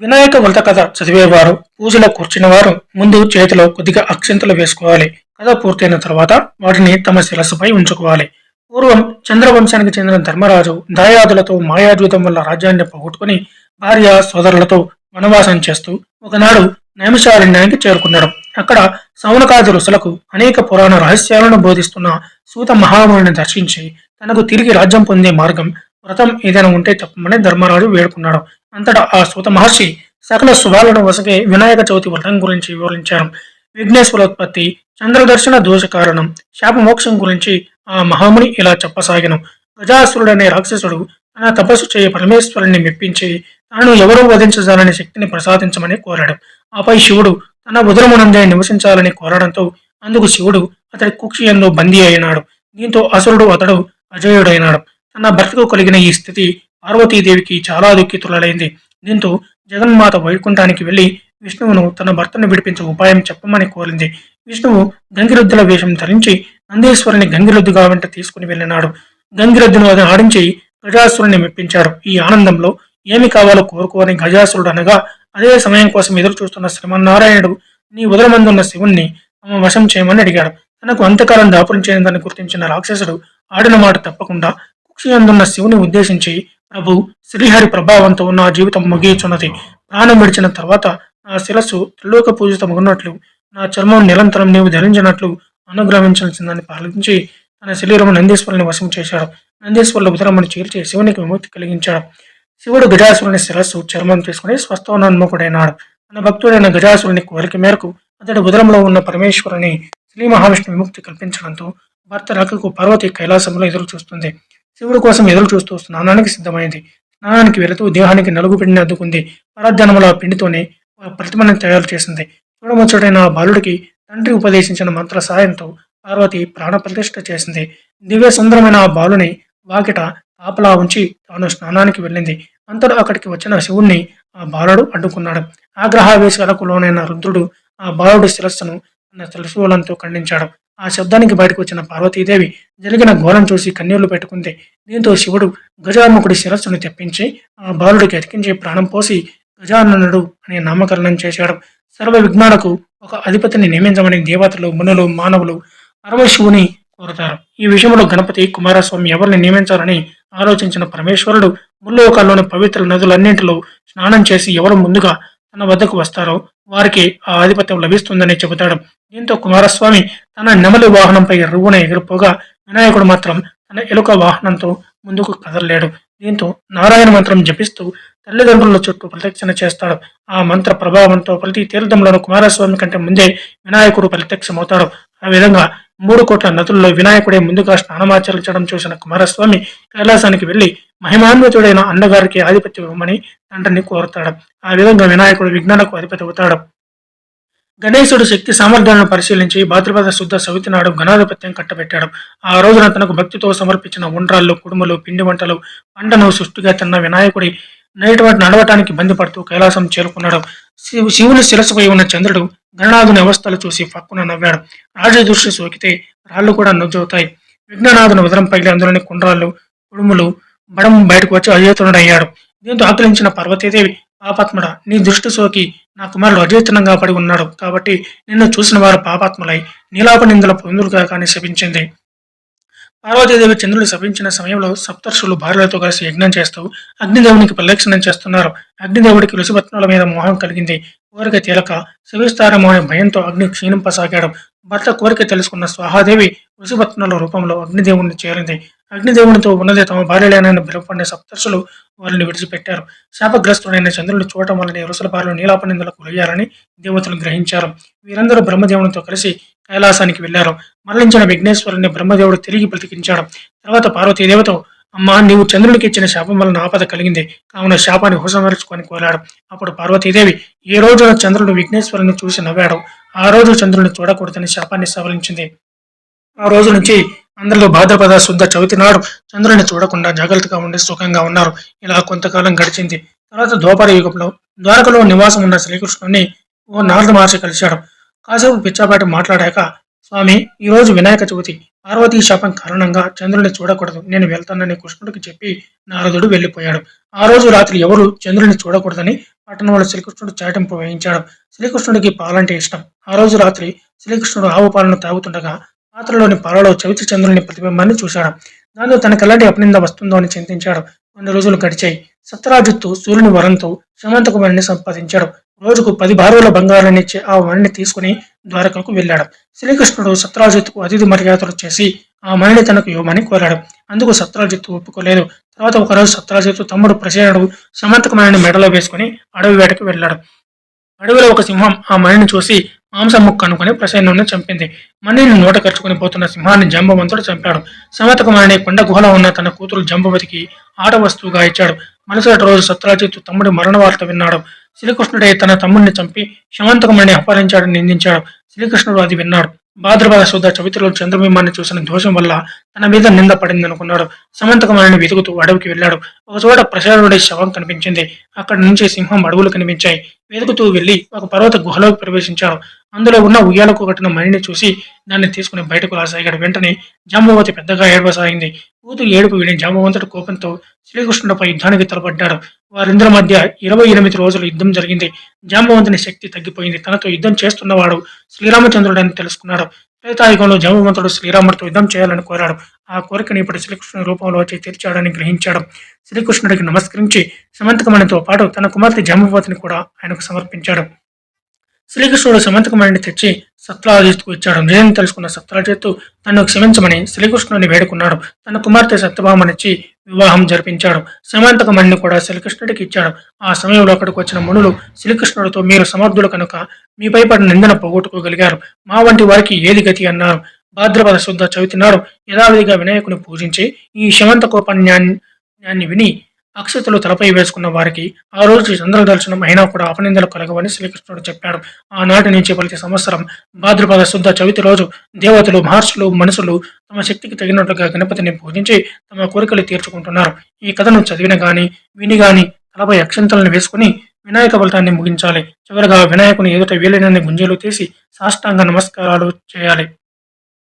వినాయక వ్రత కథ చదివేవారు పూజలో కూర్చున్న వారు ముందు చేతిలో కొద్దిగా అక్షింతలు వేసుకోవాలి. కథ పూర్తయిన తర్వాత వాటిని తమ శిరస్సుపై ఉంచుకోవాలి. పూర్వం చంద్రవంశానికి చెందిన ధర్మరాజు దాయాదులతో మాయాద్యూతం వల్ల రాజ్యాన్ని పోగొట్టుకుని భార్య సోదరులతో వనవాసం చేస్తూ ఒకనాడు నైమిషారణ్యానికి చేరుకున్నాడు. అక్కడ సౌనకాది ఋషులకు అనేక పురాణ రహస్యాలను బోధిస్తున్న సూత మహాముని దర్శించి తనకు తిరిగి రాజ్యం పొందే మార్గం వ్రతం ఏదైనా ఉంటే చెప్పమని ధర్మరాజు వేడుకున్నాడు. అంతటా ఆ సూత మహర్షి సకల శుభాలను వసగే వినాయక చవితి వ్రతం గురించి వివరించారు. విఘ్నేశ్వరోత్పత్తి చంద్రదర్శన దోష కారణం శాపమోక్షం గురించి ఆ మహాముని ఇలా చెప్పసాగను. గజాసురుడనే రాక్షసుడు తన తపస్సు చేయ పరమేశ్వరుణ్ణి మెప్పించి తాను ఎవరూ వధించజాలని శక్తిని ప్రసాదించమని కోరాడు. ఆపై శివుడు తన ఉదరమునందే నివసించాలని కోరడంతో అందుకు శివుడు అతడి కుక్షియంలో బందీ అయినాడు. దీంతో అసురుడు అతడు అజయుడైనాడు. తన భర్తకు కలిగిన ఈ స్థితి పార్వతీదేవికి చాలా దుఃఖితులైంది దీంతో జగన్మాత వైకుంఠానికి వెళ్ళి విష్ణువును తన భర్తను విడిపించే ఉపాయం చెప్పమని కోరింది. విష్ణువు గంగిరెద్దుల వేషం ధరించి నందీశ్వరుని గంగిరెద్దుగా వెంట తీసుకుని వెళ్ళినాడు. గంగిరెద్దును అది ఆడించి గజాసురుని మెప్పించాడు. ఈ ఆనందంలో ఏమి కావాలో కోరుకోని గజాసురుడు అనగా అదే సమయం కోసం ఎదురు చూస్తున్న శ్రీమన్నారాయణుడు నీ ఉదరమందున్న శివుణ్ణి తమ వశం చేయమని అడిగాడు. తనకు అంతకాలం దాపురించేందని గుర్తించిన రాక్షసుడు ఆడిన మాట తప్పకుండా కుక్షియందున్న శివుని ఉద్దేశించి ప్రభు శ్రీహరి ప్రభావంతో నా జీవితం ముగియుచున్నది. ప్రాణం విడిచిన తర్వాత నా శిరస్సు త్రిలోక పూజితమగున్నట్లు నా చర్మం నిరంతరం నీవు ధరించినట్లు అనుగ్రహించాల్సిందని పాలించి తన శరీరం నందీశ్వరుని వశం చేశాడు. నందీశ్వరుల ఉదరమును చీల్చి శివునికి విముక్తి కలిగించాడు. శివుడు గజాసురుని శిరస్సు చర్మం తీసుకుని స్వస్థోన్ముఖుడైనాడు తన భక్తుడైన గజాసురుని కోరిక మేరకు అతడి ఉదరంలో ఉన్న పరమేశ్వరుని శ్రీ మహావిష్ణు విముక్తి కల్పించడంతో భర్త రకకు పార్వతి కైలాసంలో ఎదురు చూస్తుంది శివుడి కోసం ఎదురు చూస్తూ స్నానానికి సిద్ధమైంది. స్నానానికి వెళుతూ దేహానికి నలుగు పిండిని అద్దుకుంది. పరధ్యానముల పిండితోనే ఒక ప్రతిమని తయారు చేసింది. చూడముచ్చటైన ఆ బాలుడికి తండ్రి ఉపదేశించిన మంత్ర సాయంతో పార్వతి ప్రాణప్రతిష్ఠ చేసింది. దివ్య సుందరమైన ఆ బాలుని వాకిట కాపలా ఉంచి తాను స్నానానికి వెళ్ళింది. అంతలో అక్కడికి వచ్చిన శివుణ్ణి ఆ బాలుడు అడ్డుకున్నాడు. ఆగ్రహావేశాలకు లోనైన రుద్రుడు ఆ బాలుడి శిరస్సును తన త్రిశూలంతో ఖండించాడు. ఆ శబ్దానికి బయటకు వచ్చిన పార్వతీదేవి జరిగిన ఘోరం చూసి కన్నీళ్ళు పెట్టుకుంది. దీంతో శివుడు గజాముఖుడి శిరస్సును తెప్పించి ఆ బాలుడికి అతికించి ప్రాణం పోసి గజాననుడు అనే నామకరణం చేశాడు. సర్వ విఘ్నాలకు ఒక అధిపతిని నియమించమని దేవతలు మునులు మానవులు పరమశివుని కోరుతారు. ఈ విషయంలో గణపతి కుమారస్వామి ఎవరిని నియమించాలని ఆలోచించిన పరమేశ్వరుడు ముల్లోకాల్లోని పవిత్ర నదులన్నింటిలో స్నానం చేసి ఎవరు ముందుగా తన వద్దకు వస్తారో. వారికి ఆ ఆధిపత్యం లభిస్తుందని చెబుతాడు. దీంతో కుమారస్వామి తన నెమలి వాహనంపై రువ్వున ఎగిరిపోగా వినాయకుడు మాత్రం తన ఎలుక వాహనంతో ముందుకు కదలలేడు. దీంతో నారాయణ మంత్రం జపిస్తూ తల్లిదండ్రుల చుట్టూ ప్రదక్షిణ చేస్తాడు. ఆ మంత్ర ప్రభావంతో ప్రతి తీర్థంలోనూ కుమారస్వామి కంటే ముందే వినాయకుడు ప్రత్యక్షమవుతాడు. ఆ విధంగా మూడు కోట్ల నదుల్లో వినాయకుడే ముందుగా స్నానమాచరించడం చూసిన కుమారస్వామి కైలాసానికి వెళ్ళి మహిమాన్వితుడైన అన్నగారికి ఆధిపత్యం ఇవ్వమని తండ్రిని కోరుతాడు. ఆ విధంగా వినాయకుడు విఘ్నాలకు అధిపతి అవుతాడు. గణేశుడు శక్తి సామర్థ్యాలను పరిశీలించి భాద్రపద శుద్ధ సవితినాడు ఘనాధిపత్యం కట్టబెట్టాడు. ఆ రోజున తనకు భక్తితో సమర్పించిన ఉండ్రాళ్ళు కుడుములు పిండి వంటలు పంటను సుష్టిగా తిన్న వినాయకుడి నేటువంటి నడవటానికి ఇబ్బంది పడుతూ కైలాసం చేరుకున్నాడు. శివు శివుని శిరస్సుపై ఉన్న చంద్రుడు గణనాథుని అవస్థలు చూసి పక్కున నవ్వాడు. రాజు దృష్టి సోకితే రాళ్ళు కూడా నొజ్జవుతాయి. విఘ్ననాథుని ఉదరం పగిలి అందులోని కుండ్రాళ్ళు కుడుములు బడం బయటకు వచ్చి అజేతనుడయ్యాడు దీంతో ఆకలించిన పార్వతీదేవి పాపాత్ముడ నీ దృష్టి సోకి నా కుమారుడు అజేతనంగా పడి ఉన్నాడు. కాబట్టి నిన్ను చూసిన వారు పాపాత్ములై నీలాప నిందల పొందులుగా కానీ శపించింది. పార్వతీదేవి చంద్రుడు శపించిన సమయంలో సప్తర్షులు భార్యలతో కలిసి యజ్ఞం చేస్తూ అగ్నిదేవునికి ప్రదక్షిణం చేస్తున్నారు. అగ్నిదేవుడికి ఋషిపత్నుల మీద మోహం కలిగింది. కోరిక తేలక శవిస్తారేమో అనే భయంతో అగ్ని క్షీణింపసాగాడు. భర్త కోరిక తెలుసుకున్న స్వాహాదేవి ఋషిపత్నుల రూపంలో అగ్నిదేవుడిని చేరింది. అగ్నిదేవునితో ఉన్నదే తమ భార్యలేనని భ్రమపడిన సప్తర్షులు వారిని విడిచిపెట్టారు. శాపగ్రస్తుడైన చంద్రుడిని చూడటం వల్లనే ఋషుల భార్యలు నీలాపనిందులకు గురయ్యారని దేవతలు గ్రహించారు. వీరందరూ బ్రహ్మదేవునితో కలిసి కైలాసానికి వెళ్ళారు మరణించిన విఘ్నేశ్వరుని బ్రహ్మదేవుడు తిరిగి బ్రతికించాడు. తర్వాత పార్వతీదేవతో అమ్మా నీవు చంద్రుడికి ఇచ్చిన శాపం వలన ఆపద కలిగింది. కావున శాపాన్ని హుసమరుచుకొని కోరాడు. అప్పుడు పార్వతీదేవి ఏ రోజున చంద్రుడు విఘ్నేశ్వరుని చూసి నవ్వాడు? ఆ రోజు చంద్రుడిని చూడకూడదని శాపాన్ని సవరించింది. ఆ రోజు నుంచి అందరిలో భాద్రపద శుద్ధ చవితి నాడు చంద్రుని చూడకుండా జాగ్రత్తగా ఉండి సుఖంగా ఉన్నారు. ఇలా కొంతకాలం గడిచింది. తర్వాత ద్వాపర యుగంలో ద్వారకలో నివాసం ఉన్న శ్రీకృష్ణుని ఓ నారద మహర్షి కలిశాడు. కాసేపు పిచ్చాపాటి మాట్లాడాక స్వామి ఈరోజు వినాయక చవితి. పార్వతీ శాపం కారణంగా చంద్రుని చూడకూడదు. నేను వెళ్తానని కృష్ణుడికి చెప్పి నారదుడు వెళ్ళిపోయాడు. ఆ రోజు రాత్రి ఎవరు చంద్రుని చూడకూడదని పట్టణంలో శ్రీకృష్ణుడు చాటింపు వేయించాడు. శ్రీకృష్ణుడికి పాలంటే ఇష్టం. ఆ రోజు రాత్రి శ్రీకృష్ణుడు ఆవు పాలను తాగుతుండగా పాత్రలోని పాలలో చవితి చంద్రుని ప్రతిబింబాన్ని చూశాడు. దాంతో తనకు ఎలాంటి అపనింద వస్తుందో అని చింతించాడు. కొన్ని రోజులు గడిచాయి. సత్రాజిత్తు సూర్యుని వరంతో శమంతకుమారిని సంపాదించాడు. రోజుకు పది బారుల బంగారాన్ని ఇచ్చి ఆ మణిని తీసుకుని ద్వారకకు వెళ్ళాడు. శ్రీకృష్ణుడు సత్రాజిత్కు అతిథి మర్యాదలు చేసి ఆ మణిని తనకు ఇవ్వమని కోరాడు. అందుకు సత్రాజిత్తు ఒప్పుకోలేదు. తర్వాత ఒకరోజు సత్రాజిత్తు తమ్ముడు ప్రసేనుడు సమంతకమణిని మెడలో వేసుకుని అడవి వేటకు వెళ్ళాడు. అడవిలో ఒక సింహం ఆ మణిని చూసి మాంసం ముక్క అనుకుని ప్రసేనుడిని చంపింది. మణిని నోట ఖర్చుకుని పోతున్న సింహాన్ని జంబవంతుడు చంపాడు. సమతకమణిని కొండ గుహలో ఉన్న తన కూతురు జంబవతికి ఆట వస్తువుగా ఇచ్చాడు. మరుసటి రోజు సత్రాజిత్తు తమ్ముడి మరణ వార్త విన్నాడు. శ్రీకృష్ణుడే తన తమ్ముడిని చంపి శమంతకమణిని అపహరించాడని నిందించాడు. శ్రీకృష్ణుడు అది విన్నాడు. భాద్రపద శుద్ధ చవితిలో చంద్రబింబాన్ని చూసిన దోషం వల్ల తన మీద నింద పడింది అనుకున్నాడు సమంతకమణిని వెతుకుతూ అడవికి వెళ్ళాడు. ఒక చోట ప్రసాదుడి శవం కనిపించింది. అక్కడి నుంచి సింహం అడవులు కనిపించాయి. వెతుకుతూ వెళ్ళి ఒక పర్వత గుహలోకి ప్రవేశించాడు అందులో ఉన్న ఉయ్యాలకు కట్టిన మణిని చూసి దాన్ని తీసుకుని బయటకు రాసాగాడు వెంటనే జాంబవతి పెద్దగా ఏడవసాగింది. కూతురు ఏడుపు విని జాంబవంతుడు కోపంతో శ్రీకృష్ణుడిపై యుద్ధానికి తలపడ్డాడు. వారిందరి మధ్య ఇరవై ఎనిమిది రోజులు యుద్ధం జరిగింది. జాంబవంతుని శక్తి తగ్గిపోయింది. తనతో యుద్ధం చేస్తున్నవాడు శ్రీరామచంద్రుడని తెలుసుకున్నాడు. త్రేతాయుగంలో జాంబవంతుడు శ్రీరాముడితో యుద్ధం చేయాలని కోరాడు. ఆ కోరికను ఇప్పుడు శ్రీకృష్ణుని రూపంలో వచ్చి తీర్చాడని గ్రహించాడు. శ్రీకృష్ణుడికి నమస్కరించి సమంతకమణితో పాటు తన కుమార్తె జాంబవతిని కూడా ఆయనకు సమర్పించాడు. శ్రీకృష్ణుడు సమంతకమణిని తెచ్చి సత్రాజిత్కు ఇచ్చాడు. నిజం తెలుసుకున్న సత్రాజిత్తు తనను క్షమించమని శ్రీకృష్ణుని వేడుకున్నాడు. తన కుమార్తె సత్యభామనిచ్చి వివాహం జరిపించాడు. సమంతకమణిని కూడా శ్రీకృష్ణుడికి ఇచ్చాడు. ఆ సమయంలో అక్కడికి వచ్చిన మునులు శ్రీకృష్ణుడితో మీరు సమర్థులు కనుక మీపై పడిన నిందన పోగొట్టుకోగలిగారు. మా వంటి వారికి ఏది గతి అన్నారు. భాద్రపద శుద్ధ చవితి నాడు యథావిధిగా వినాయకుని పూజించి ఈ శమంతకోపన్యాన్ని విని అక్షతలు తలపై వేసుకున్న వారికి ఆ రోజు చంద్ర దర్శనం అయినా కూడా అపనిందలు కలగవని శ్రీకృష్ణుడు చెప్పాడు. ఆనాటి నుంచి ప్రతి సంవత్సరం భాద్రపద శుద్ధ చవితి రోజు దేవతలు మహర్షులు మనుషులు తమ శక్తికి తగినట్లుగా గణపతిని పూజించి తమ కోరికలు తీర్చుకుంటున్నారు. ఈ కథను చదివిన గాని విని గాని తలపై అక్షంతలను వేసుకుని వినాయక ఫలితాన్ని ముగించాలి. చివరగా వినాయకుని ఎదుట వీలైనన్ని గుంజలు తీసి సాష్టాంగ నమస్కారాలు చేయాలి.